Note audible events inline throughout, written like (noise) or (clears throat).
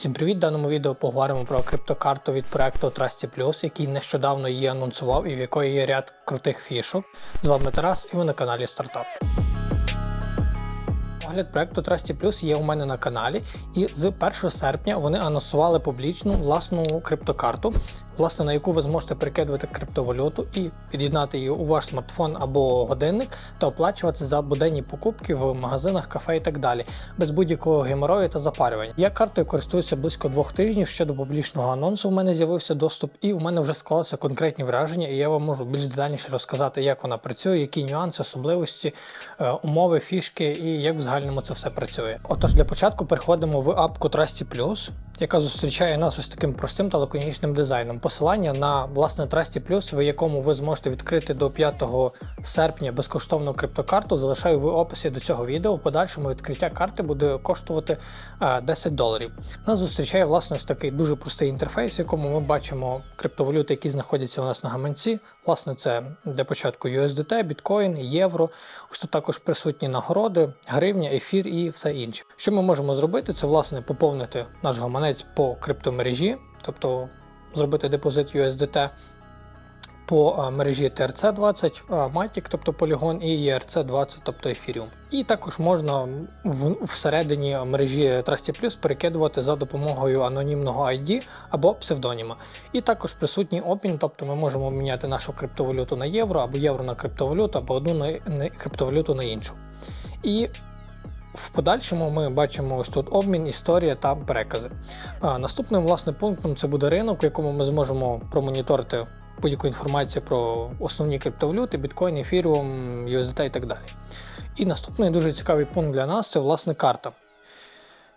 Всім привіт! В даному відео поговоримо про криптокарту від проекту Trusty Plus, який нещодавно її анонсував і в якої є ряд крутих фішок. З вами Тарас і ви на каналі Стартап. Огляд проекту Trusty Plus є у мене на каналі, і з 1 серпня вони анонсували публічну власну криптокарту, власне на яку ви зможете прикидувати криптовалюту і під'єднати її у ваш смартфон або годинник та оплачувати за буденні покупки в магазинах, кафе і так далі, без будь-якого геморою та запарювання. Я картою користуюся близько двох тижнів. Ще до публічного анонсу в мене з'явився доступ, і у мене вже склалися конкретні враження, і я вам можу більш детальніше розказати, як вона працює, які нюанси, особливості, е, умови, фішки і як в загальному це все працює. Отож, для початку переходимо в апку Trusty Plus, яка зустрічає нас ось таким простим та лаконічним дизайном. Посилання на власне Trusty Plus, в якому ви зможете відкрити до 5 серпня безкоштовну криптокарту, залишаю в описі до цього відео. В подальшому відкриття карти буде коштувати е, 10 доларів. Нас зустрічає власне ось такий дуже простий інтерфейс, в якому ми бачимо криптовалюти, які знаходяться у нас на гаманці. Власне, це для початку USDT, біткоін, євро. Ось тут також присутні нагороди, гривня, ефір і все інше. Що ми можемо зробити? Це власне поповнити наш гаманець по криптомережі, тобто зробити депозит USDT по мережі TRC20, е, Matic, тобто Polygon, і ERC20, тобто Ethereum. І також можна в, всередині мережі Trusty Plus перекидувати за допомогою анонімного ID або псевдоніма. І також присутній обмін, тобто ми можемо міняти нашу криптовалюту на євро, або євро на криптовалюту, або одну на, на криптовалюту на іншу. І в подальшому ми бачимо ось тут обмін, історія та перекази. Наступним власне пунктом це буде ринок, в якому ми зможемо промоніторити будь-яку інформацію про основні криптовалюти, біткоін, ефіріум, USDT і так далі. І наступний дуже цікавий пункт для нас це власне карта,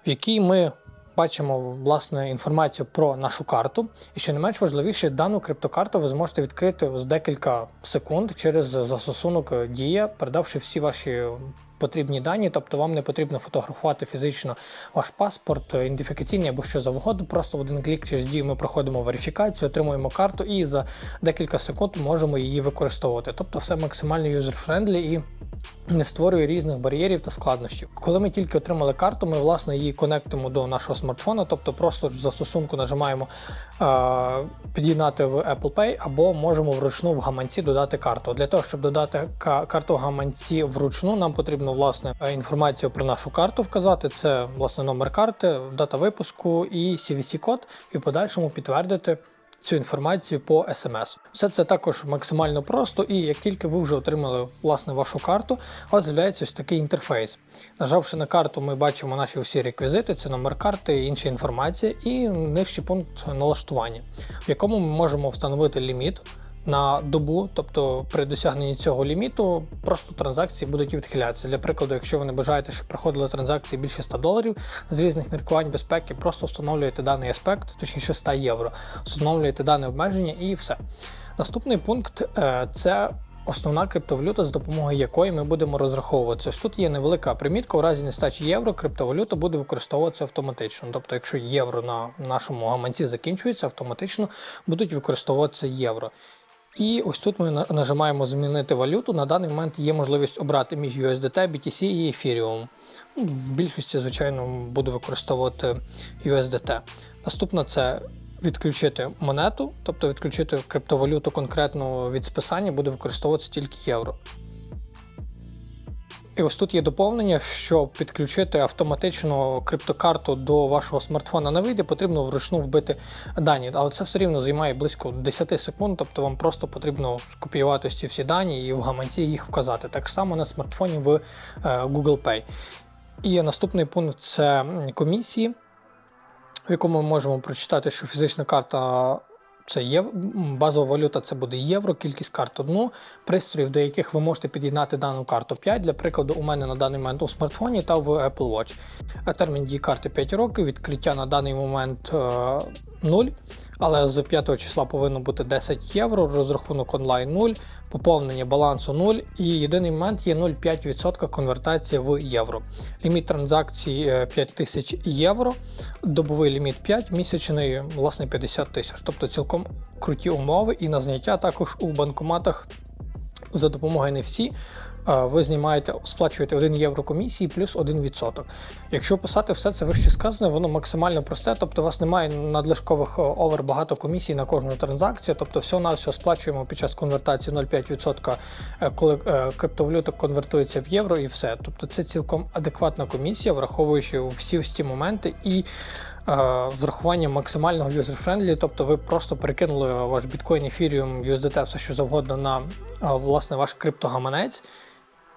в якій ми бачимо власне інформацію про нашу карту. І що не менш важливіше, дану криптокарту ви зможете відкрити з декілька секунд через застосунок Дія, передавши всі ваші. Потрібні дані, тобто вам не потрібно фотографувати фізично ваш паспорт, ідентифікаційний або що завгодно. Просто в один клік через дію ми проходимо верифікацію, отримуємо карту і за декілька секунд можемо її використовувати. Тобто все максимально юзер-френдлі і не створює різних бар'єрів та складнощів. Коли ми тільки отримали карту, ми власне її конектимо до нашого смартфона, тобто просто в застосунку нажимаємо е, під'єднати в Apple Pay або можемо вручну в гаманці додати карту. Для того, щоб додати карту гаманці вручну, нам потрібно власне інформацію про нашу карту вказати. Це власне номер карти, дата випуску і CVC-код, і в подальшому підтвердити цю інформацію по смс. Все це також максимально просто, і як тільки ви вже отримали власне вашу карту, у вас з'являється ось такий інтерфейс. Нажавши на карту, ми бачимо наші всі реквізити, це номер карти, інша інформація, і нижчий пункт налаштування, в якому ми можемо встановити ліміт. На добу, тобто при досягненні цього ліміту, просто транзакції будуть відхилятися. Для прикладу, якщо ви не бажаєте, щоб проходили транзакції більше 100 доларів з різних міркувань безпеки, просто встановлюєте даний аспект, точніше 100 євро, встановлюєте дане обмеження і все. Наступний пункт е, це. Основна криптовалюта, з допомогою якої ми будемо розраховуватися. Ось Тут є невелика примітка, у разі нестачі євро, криптовалюта буде використовуватися автоматично. Тобто, якщо євро на нашому гаманці закінчується, автоматично будуть використовуватися євро. І ось тут ми нажимаємо змінити валюту. На даний момент є можливість обрати між USDT, BTC і Ethereum. Ну, В більшості, звичайно, буду використовувати USDT. Наступне це відключити монету, тобто відключити криптовалюту конкретно від списання, буде використовуватися тільки євро. І ось тут є доповнення, щоб підключити автоматично криптокарту до вашого смартфона на вийде, потрібно вручну вбити дані. Але це все рівно займає близько 10 секунд, тобто вам просто потрібно скопіювати ці всі дані і в гаманці їх вказати. Так само на смартфоні в Google Pay. І наступний пункт це комісії, в якому ми можемо прочитати, що фізична карта. Це є базова валюта, це буде євро, кількість карт одну, пристроїв, до яких ви можете під'єднати дану карту 5. Для прикладу, у мене на даний момент у смартфоні та в Apple Watch. Термін дії карти 5 років, відкриття на даний момент 0, але з 5 числа повинно бути 10 євро, розрахунок онлайн 0, поповнення балансу 0 і єдиний момент є 0,5% конвертація в євро. Ліміт транзакцій 5000 євро, добовий ліміт 5, місячний власне 50 тисяч. Тобто цілком круті умови і на зняття також у банкоматах за допомогою NFC е, ви знімаєте, сплачуєте 1 євро комісії плюс 1%. Якщо писати все це вище сказане, воно максимально просте, тобто у вас немає надлишкових е, овер багато комісій на кожну транзакцію, тобто все на все сплачуємо під час конвертації 0,5%, е, коли е, криптовалюта конвертується в євро і все. Тобто це цілком адекватна комісія, враховуючи всі ось ці моменти і е, з максимального user-friendly, тобто ви просто перекинули ваш біткоін, ефіріум, USDT, все що завгодно на е, власне ваш криптогаманець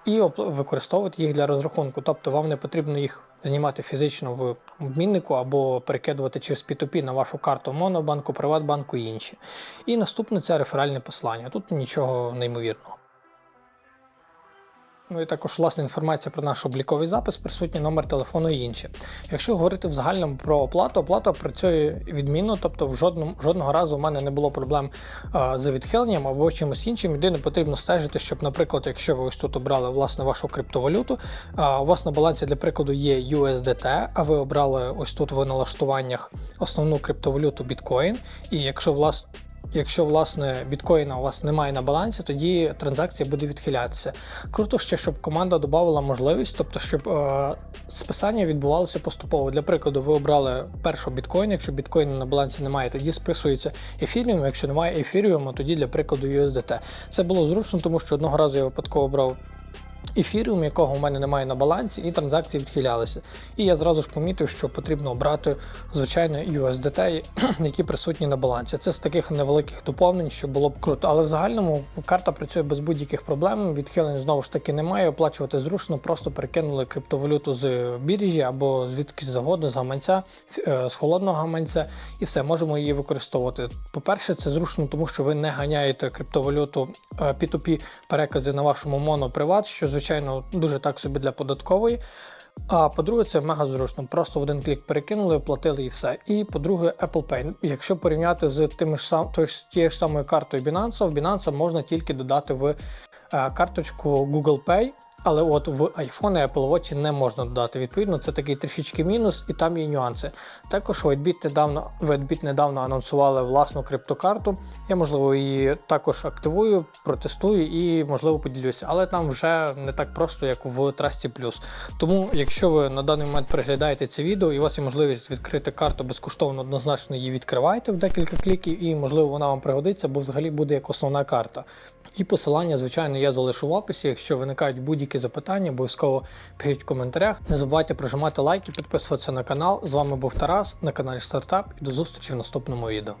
і використовувати їх для розрахунку. Тобто вам не потрібно їх знімати фізично в обміннику або перекидувати через P2P на вашу карту Монобанку, Приватбанку і інші. І наступне це реферальне послання. Тут нічого неймовірного. Ну і також власне інформація про наш обліковий запис, присутній номер телефону і інше. Якщо говорити в загальному про оплату, оплата працює відмінно, тобто в жодному жодного разу у мене не було проблем а, з відхиленням або чимось іншим. Єдине потрібно стежити, щоб, наприклад, якщо ви ось тут обрали власне вашу криптовалюту, а, у вас на балансі для прикладу є USDT, а ви обрали ось тут в налаштуваннях основну криптовалюту Bitcoin, і якщо власне Якщо власне біткоїна у вас немає на балансі, тоді транзакція буде відхилятися. Круто ще, щоб команда додавала можливість, тобто, щоб е, списання відбувалося поступово. Для прикладу, ви обрали першого біткоїна, якщо біткоїна на балансі немає, тоді списується ефіріум. Якщо немає ефіріуму, тоді для прикладу USDT. Це було зручно, тому що одного разу я випадково обрав ефіріум, якого у мене немає на балансі, і транзакції відхилялися. І я зразу ж помітив, що потрібно обрати звичайно USDT, (clears throat) які присутні на балансі. Це з таких невеликих доповнень, що було б круто. Але в загальному карта працює без будь-яких проблем. Відхилень знову ж таки немає. Оплачувати зручно, просто перекинули криптовалюту з біржі або звідки заводу, з гаманця, е, з холодного гаманця, і все, можемо її використовувати. По-перше, це зручно, тому що ви не ганяєте криптовалюту е, P2P перекази на вашому моноприват, що звичайно дуже так собі для податкової. А по-друге, це мега зручно. Просто в один клік перекинули, оплатили і все. І по-друге, Apple Pay. Якщо порівняти з тими ж сам, тою тією ж самою картою Binance, в Binance можна тільки додати в е, карточку Google Pay. Але от в iPhone і Apple Watch не можна додати. Відповідно, це такий трішечки мінус, і там є нюанси. Також Whitebit недавно, Whitebit недавно анонсували власну криптокарту. Я можливо її також активую, протестую і можливо поділюся. Але там вже не так просто, як в Trusty Тому, якщо ви на даний момент переглядаєте це відео і у вас є можливість відкрити карту безкоштовно, однозначно її відкривайте в декілька кліків, і можливо вона вам пригодиться, бо взагалі буде як основна карта. І посилання, звичайно, я залишу в описі. Якщо виникають будь-які запитання, обов'язково пишіть в коментарях. Не забувайте прожимати лайки, підписуватися на канал. З вами був Тарас на каналі Стартап і до зустрічі в наступному відео.